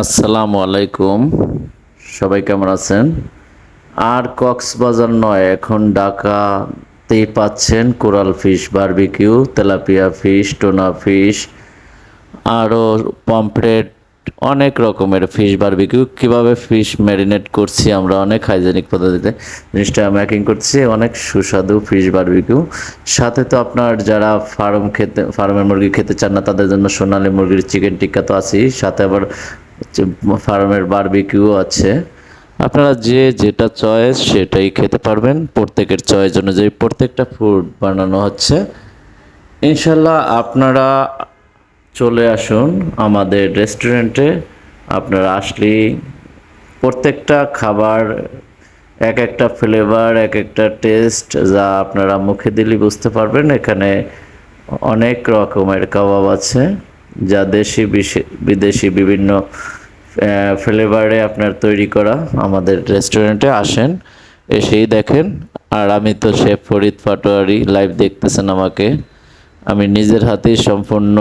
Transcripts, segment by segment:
আসসালামু আলাইকুম। সবাই কেমন আছেন? আর কক্সবাজার নয়, এখন ঢাকাতেই পাচ্ছেন coral fish, barbecue, tilapia fish, tuna fish, আরও পমফ্রেট, অনেক রকমের ফিশ, বারবিকিউ। কীভাবে ফিশ ম্যারিনেট করছি আমরা? অনেক হাইজেনিক পদ্ধতিতে জিনিসটা ম্যাকিং করছি। অনেক সুস্বাদু ফিশ, বারবিকিউ। সাথে তো আপনার যারা ফার্ম খেতে, ফার্মের মুরগি খেতে চান না, তাদের জন্য সোনালী মুরগির চিকেন টিক্কা তো আছেই। সাথে আবার ফার্মের বারবিকিউ আছে। আপনারা যে যেটা চয়েস সেটাই খেতে পারবেন। প্রত্যেকের চয়েস অনুযায়ী প্রত্যেকটা ফুড বানানো হচ্ছে। ইনশাল্লাহ আপনারা চলে আসুন আমাদের রেস্টুরেন্টে আপনারা আসলেই প্রত্যেকটা খাবার, এক একটা ফ্লেভার এক একটা টেস্ট যা আপনারা মুখে দিলেই বুঝতে পারবেন। এখানে অনেক রকমের কাবাব আছে। যা দেশি বিদেশি বিভিন্ন ফ্লেভারে আপনার তৈরি করা আমাদের রেস্টুরেন্টে আসেন, এসেই দেখেন। আর আমি তো শেফ ফরিদ পাটোয়ারি লাইভ দেখতেছেন আমাকে। আমি নিজের হাতেই সম্পূর্ণ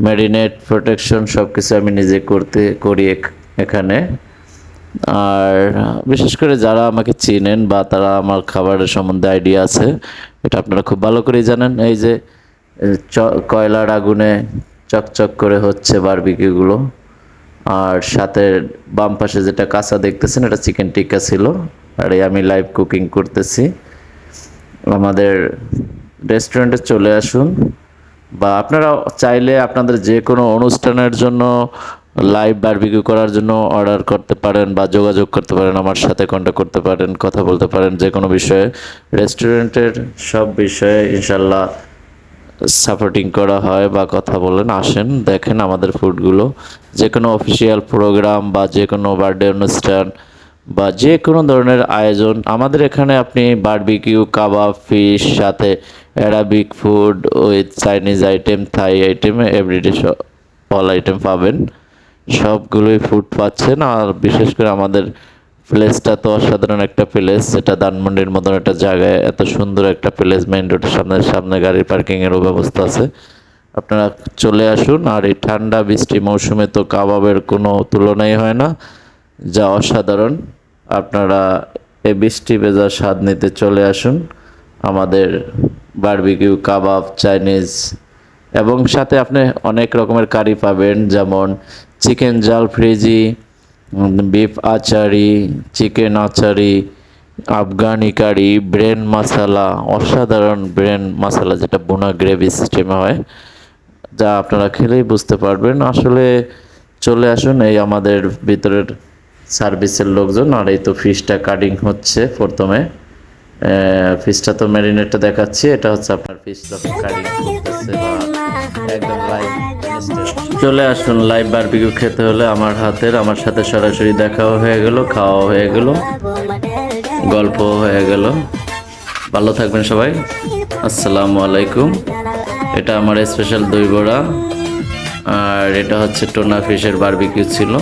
ম্যারিনেট প্রোটেকশন সব কিছু আমি নিজে করতে, করি এখ- এখানে। আর বিশেষ করে যারা আমাকে চিনেন বা তারা আমার খাবারের সম্বন্ধে আইডিয়া আছে, এটা আপনারা খুব ভালো করেই জানেন। এই যে কয়লার আগুনে চকচক করে হচ্ছে বারবিকিউগুলো আর সাথে বাম পাশে যেটা কাঁচা দেখতেছেন, এটা চিকেন টিক্কা ছিল। আর আমি লাইভ কুকিং করতেছি। আমাদের রেস্টুরেন্টে চলে আসুন। বা আপনারা চাইলে আপনাদের যে কোনো অনুষ্ঠানের জন্য লাইভ বারবিকিউ করার জন্য অর্ডার করতে পারেন বা যোগাযোগ করতে পারেন, আমার সাথে কন্ট্যাক্ট করতে পারেন, কথা বলতে পারেন, যে কোনো বিষয়ে। রেস্টুরেন্টের সব বিষয়ে ইনশাল্লাহ সাপোর্টিং করা হয় বা কথা বলেন, আসেন, দেখেন আমাদের ফুডগুলো যে কোনো অফিসিয়াল প্রোগ্রাম বা যে কোনো বার্থডে অনুষ্ঠান বা যে কোনো ধরনের আয়োজন, আমাদের এখানে আপনি বারবিকিউ কাবাব ফিশ সাথে Arabic food with Chinese item Thai item everyday all item পাবেন। সবগুলোই ফুড পাচ্ছেন আর বিশেষ করে আমাদের প্লেসটা তো অসাধারণ একটা প্লেস, যেটা ধানমন্ডির মতন একটা জায়গায় এত সুন্দর একটা প্লেস মেইন রোডের সামনে সামনে গাড়ি পার্কিংয়েরও ব্যবস্থা আছে। আপনারা চলে আসুন, আর এই ঠান্ডা বৃষ্টি মৌসুমে তো কাবাবের কোনো তুলনাই হয় না, যা অসাধারণ। আপনারা এই বৃষ্টি ভেজা স্বাদ নিতে চলে আসুন, আমাদের বারবিকিউ কাবাব চাইনিজ এবং সাথে আপনি অনেক রকমের কারি পাবেন, যেমন chicken jalfrezi beef achari chicken achari, Afghani curry brain masala অসাধারণ ব্রেন মশালা যেটা বোনা গ্রেভি সিস্টেমে হয়, যা আপনারা খেলেই বুঝতে পারবেন। আসলে চলে আসুন এই আমাদের ভিতরের সার্ভিসের লোকজন, আর এই তো ফিশটা কাটিং হচ্ছে প্রথমে। ফিশটা তো ম্যারিনেটটা দেখাচ্ছি, এটা হচ্ছে আপনার ফিশ যখন কাটিং করতেছে একদম লাইভ চলে আসুন লাইভ বারবিকিউ খেতে হলে আমার হাতের, আমার সাথে সরাসরি দেখাও হয়ে গেল খাওয়া হয়ে গেল গল্প হয়ে গেল। ভালো থাকবেন সবাই। আসসালামু আলাইকুম। এটা আমার স্পেশাল দই বড়া, আর এটা হচ্ছে টোনা ফিশের বারবিকিউ ছিল।